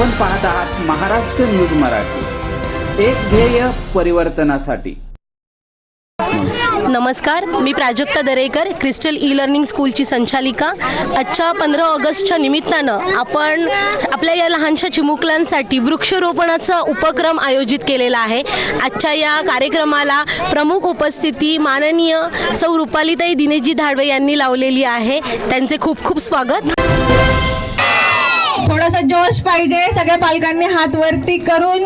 आपण पाहत आहात महाराष्ट्र न्यूज मराठी. एक ध्येय परिवर्तनासाठी. नमस्कार मी Prajakta Darekar crystal e learning स्कूलची संचालिका. आजच्या पंधरा ऑगस्टच्या निमित्तानं आपण आपल्या या लहानशा चिमुकल्यांसाठी वृक्षरोपणाचा उपक्रम आयोजित केलेला आहे. आजच्या या कार्यक्रमाला प्रमुख उपस्थिती माननीय सौ रुपालीताई दिनेशजी धाडवे यांनी लावलेली आहे. त्यांचे खूप खूप स्वागत. थोडासा जोश पाहिजे. सगळ्या पालकांनी हात वरती करून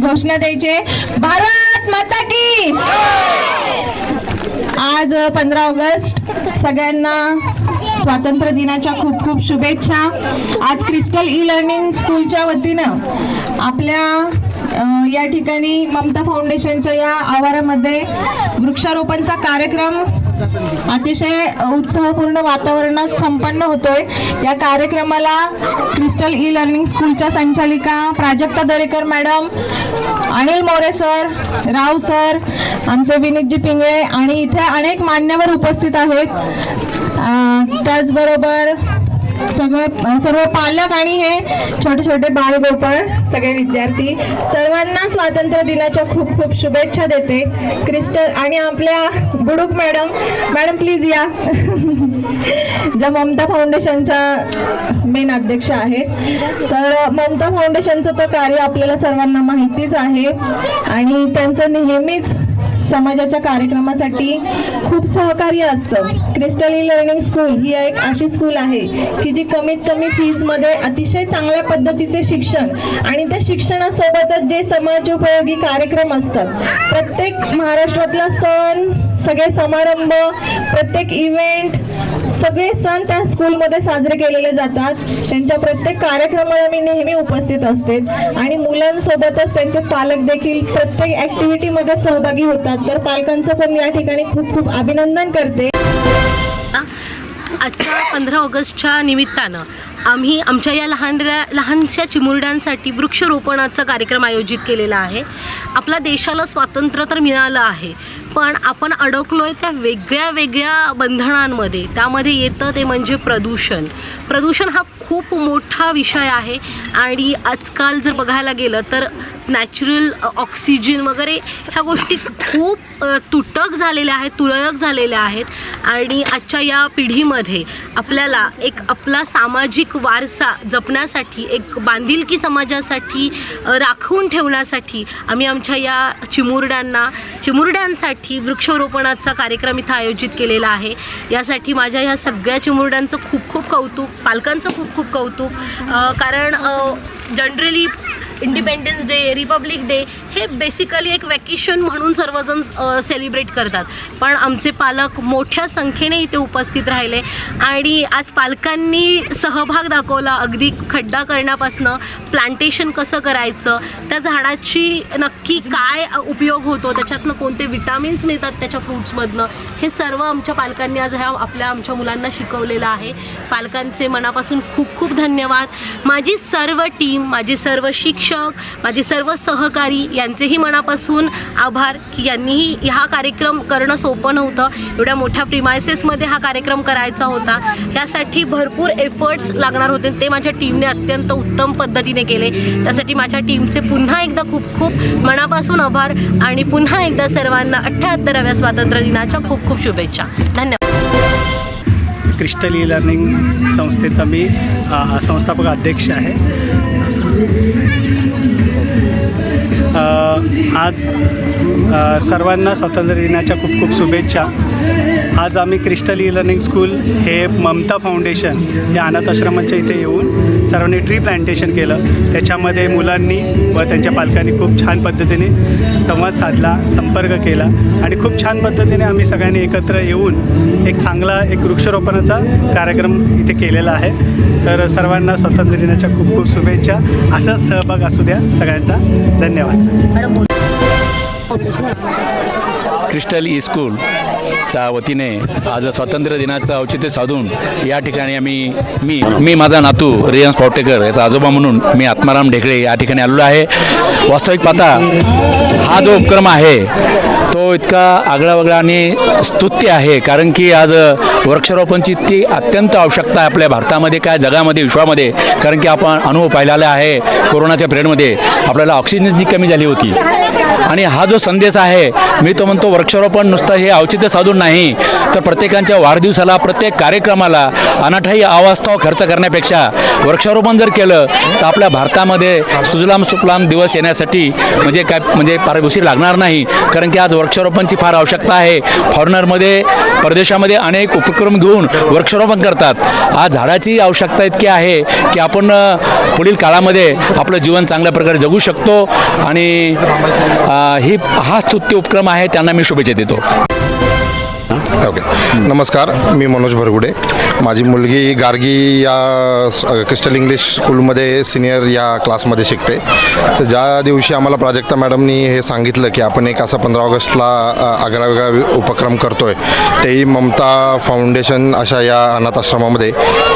घोषणा द्यायचे. भारत माता की आज पंधरा ऑगस्ट. सगळ्यांना स्वातंत्र्य दिनाच्या खूप खूप शुभेच्छा. आज क्रिस्टल ई लर्निंग स्कूलच्या वतीनं आपल्या या ठिकाणी ममता फाउंडेशनच्या या आवारामध्ये वृक्षारोपणचा कार्यक्रम अतिशय उत्साहपूर्ण वातावरणात संपन्न होतोय. या कार्यक्रमाला क्रिस्टल ई लर्निंग स्कूलच्या संचालिका Prajakta Darekar madam Anil More sir Rao sir आमचे विनीतजी पिंगळे आणि इथे अनेक मान्यवर उपस्थित आहेत. त्याचबरोबर सगळे सर्व पालक आणि हे छोटे छोटे बालगोपाळ सगळे विद्यार्थी सर्वांना स्वातंत्र्य दिनाच्या खूप खूप शुभेच्छा देते. क्रिस्टल आणि आपल्या बुडूक मॅडम मॅडम प्लीज या. ज्या ममता फाउंडेशनच्या मेन अध्यक्ष आहेत. तर ममता फाउंडेशनचं तर कार्य आपल्याला सर्वांना माहितीच आहे. आणि त्यांचं नेहमीच समाजाच्या कार्यक्रमासाठी खूप सहकार्य असतं. क्रिस्टल ई लर्निंग स्कूल ही एक अशी स्कूल आहे की जी कमीत कमी फीजमध्ये अतिशय चांगल्या पद्धतीचे शिक्षण आणि त्या शिक्षणासोबतच जे समाजोपयोगी कार्यक्रम असतात प्रत्येक महाराष्ट्रातला सण सगळे समारंभ प्रत्येक इव्हेंट सगळे सण त्या स्कूलमध्ये साजरे केलेले जातात. त्यांच्या प्रत्येक कार्यक्रमाला मी नेहमी उपस्थित असते. आणि मुलांसोबतच त्यांचे पालक देखील प्रत्येक ऍक्टिव्हिटीमध्ये सहभागी होतात. तर पालकांचं पण या ठिकाणी खूप खूप अभिनंदन करते. आजच्या पंधरा ऑगस्टच्या निमित्तानं आम्ही आमच्या या लहान लहानशा चिमुरड्यांसाठी वृक्षरोपणाचा कार्यक्रम आयोजित केलेला आहे. आपल्या देशाला स्वातंत्र्य तर मिळालं आहे. पण आपण अडकलो आहे त्या वेगळ्या वेगळ्या बंधनांमध्ये. त्यामध्ये येतं ते म्हणजे प्रदूषण. प्रदूषण हा खूप मोठा विषय आहे आणि आजकाल जर बघायला गेलं तर नॅचरल ऑक्सिजन वगैरे ह्या गोष्टी खूप तुटक झालेल्या आहेत तुरळक झालेल्या आहेत. आणि आजच्या या पिढीमध्ये आपल्याला एक आपला सामाजिक वारसा जपण्यासाठी एक बांधिलकी समाजासाठी राखून ठेवण्यासाठी आम्ही आमच्या या चिमुरड्यांना चिमुरड्यांसाठी वृक्षारोपणाचा कार्यक्रम इथं आयोजित केलेला आहे. यासाठी माझ्या ह्या सगळ्या चिमुरड्यांचं खूप खूप कौतुक पालकांचं खूप खूप कौतुक. कारण generally independence day republic day हे बेसिकली एक वॅकेशन म्हणून सर्वजण सेलिब्रेट करतात. पण आमचे पालक मोठ्या संख्येने इथे उपस्थित राहिले आणि आज पालकांनी सहभाग दाखवला. अगदी खड्डा करण्यापासनं प्लांटेशन कसं करायचं त्या झाडाची नक्की काय उपयोग होतो त्याच्यातनं कोणते विटामिन्स मिळतात त्याच्या फ्रूट्समधनं हे सर्व आमच्या पालकांनी आज ह्या आपल्या आमच्या मुलांना शिकवलेलं आहे. पालकांचे मनापासून खूप खूप धन्यवाद. माझी सर्व टीम माझे सर्व शिक्षक शिक्षक माझे सर्व सहकारी यांचेही मनापासून आभार की यांनीही हा कार्यक्रम करणं सोपं नव्हतं. एवढ्या मोठ्या प्रिमायसेसमध्ये हा कार्यक्रम करायचा होता. त्यासाठी भरपूर एफर्ट्स लागणार होते. ते माझ्या टीमने अत्यंत उत्तम पद्धतीने केले. त्यासाठी माझ्या टीमचे पुन्हा एकदा खूप खूप मनापासून आभार आणि पुन्हा एकदा सर्वांना अठ्ठ्याहत्तराव्या स्वातंत्र्य दिनाच्या खूप खूप शुभेच्छा. धन्यवाद. क्रिस्टल ई लर्निंग संस्थेचा मी संस्थापक अध्यक्ष आहे. Uh, आज सर्वांना स्वातंत्र्य दिनाच्या खूप खूप शुभेच्छा. आज आम्ही क्रिस्टल ई लर्निंग स्कूल हे ममता फाउंडेशन या अनाथ आश्रमाच्या इथे येऊन सर्वांनी ट्री प्लांटेशन केलं. त्याच्यामध्ये मुलांनी व त्यांच्या पालकांनी खूप छान पद्धतीने संवाद साधला संपर्क केला आणि खूप छान पद्धतीने आम्ही सगळ्यांनी एकत्र येऊन एक चांगला एक वृक्षारोपणाचा कार्यक्रम इथे केलेला आहे. तर सर्वांना स्वातंत्र्य दिनाच्या खूप खूप शुभेच्छा. असाच सहभाग असू द्या. सगळ्यांचा धन्यवाद. क्रिस्टल ई वतीने आज स्वातंत्र्य दिनाचं औचित्य साधून या ठिकाणी आम्ही मी मी माझा नातू रियांस पावटेकर याचा आजोबा म्हणून मी आत्माराम ढेकळे या ठिकाणी आलेलो आहे. वास्तविक पाहता हा जो उपक्रम आहे तो इतका आगळावेगळा आणि स्तुत्य आहे कारण की आज वृक्षारोपणची ती अत्यंत आवश्यकता आहे आपल्या भारतामध्ये काय जगामध्ये विश्वामध्ये कारण की आपण अनुभव पाहिलेला आहे कोरोनाच्या पिरियडमध्ये. आपल्याला ऑक्सिजनची कमी झाली होती. आणि हा जो संदेश आहे मी तो म्हणतो वृक्षारोपण नुसतं हे औचित्य साधून नाही तर प्रत्येकांच्या वाढदिवसाला प्रत्येक कार्यक्रमाला अनाठाई अवास्तव खर्च करण्यापेक्षा वृक्षारोपण जर केलं तर आपल्या भारतामध्ये सुजलाम सुफलाम दिवस येण्यासाठी म्हणजे काय म्हणजे फार उशीर लागणार नाही कारण की आज वृक्षारोपणची फार आवश्यकता आहे. फॉरेनरमध्ये परदेशामध्ये अनेक उपक्रम घेऊन वृक्षारोपण करतात. आज झाडाची आवश्यकता इतकी आहे की आपण पुढील काळामध्ये आपलं जीवन चांगल्या प्रकारे जगू शकतो आणि ही हा स्तुत्य उपक्रम आहे त्यांना मी शुभेच्छा देतो. ओके. नमस्कार मी मनोज भरगुडे. माझी मुलगी गार्गी या क्रिस्टल इंग्लिश स्कूलमध्ये सिनियर या क्लासमध्ये शिकते. तर ज्या दिवशी आम्हाला प्राजक्ता मॅडमनी हे सांगितलं की आपण एक असा पंधरा ऑगस्टला आगळा वेगळा उपक्रम करतो आहे तेही ममता फाउंडेशन अशा या अनाथ आश्रमामध्ये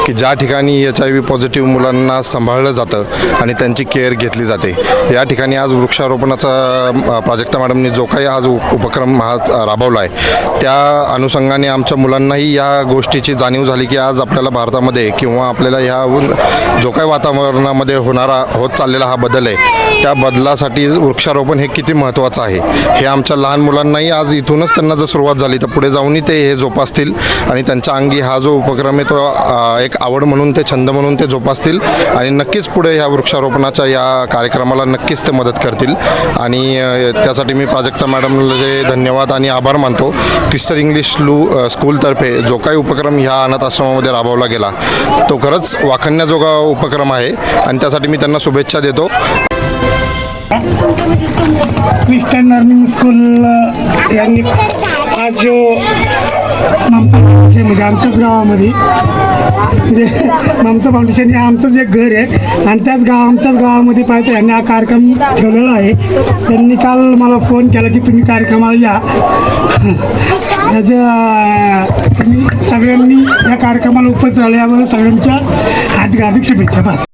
की ज्या ठिकाणी एच आय व्ही पॉझिटिव्ह मुलांना सांभाळलं जातं आणि त्यांची केअर घेतली जाते या ठिकाणी आज वृक्षारोपणाचा प्राजक्ता मॅडमनी जो काही आज उपक्रम हा राबवला आहे त्या अनुषंगाने आमच्या मुलांनाही या गोष्टीची जाणीव झाली की आज आपल्याला भारतामध्ये किंवा आपल्याला ह्या जो काही वातावरणामध्ये होणारा होत चाललेला हा बदल आहे त्या बदलासाठी वृक्षारोपण हे किती महत्त्वाचं आहे? हे आमच्या लहान मुलांनाही आज इथूनच त्यांना जर सुरुवात झाली तर पुढे जाऊनही ते हे जोपासतील आणि त्यांच्या अंगी हा जो उपक्रम आहे तो एक आवड म्हणून ते छंद म्हणून ते जोपासतील आणि नक्कीच पुढे ह्या वृक्षारोपणाच्या या कार्यक्रमाला नक्कीच ते मदत करतील. आणि त्यासाठी मी प्राजक्ता मॅडमले धन्यवाद आणि आभार मानतो. क्रिस्टर इंग्लिश लू स्कूलतर्फे जो काही उपक्रम ह्या अनाथ आश्रमामध्ये राबवला गेला तो खरंच वाखण्याजोगा उपक्रम आहे आणि त्यासाठी मी त्यांना शुभेच्छा देतो. क्रिस्टन लर्निंग स्कूल यांनी आज जो ममता फाउंडेशन म्हणजे आमच्याच गावामध्ये म्हणजे ममता फाउंडेशन हे आमचं जे घर आहे आणि त्याच गाव आमच्याच गावामध्ये पाहिजे यांनी हा कार्यक्रम ठेवलेला आहे. त्यांनी काल मला फोन केला की तुम्ही कार्यक्रमाला या. त्याच्या तुम्ही सगळ्यांनी या कार्यक्रमाला उपस्थित राहिल्यावर सगळ्यांच्या हार्दिक हार्दिक शुभेच्छा. पास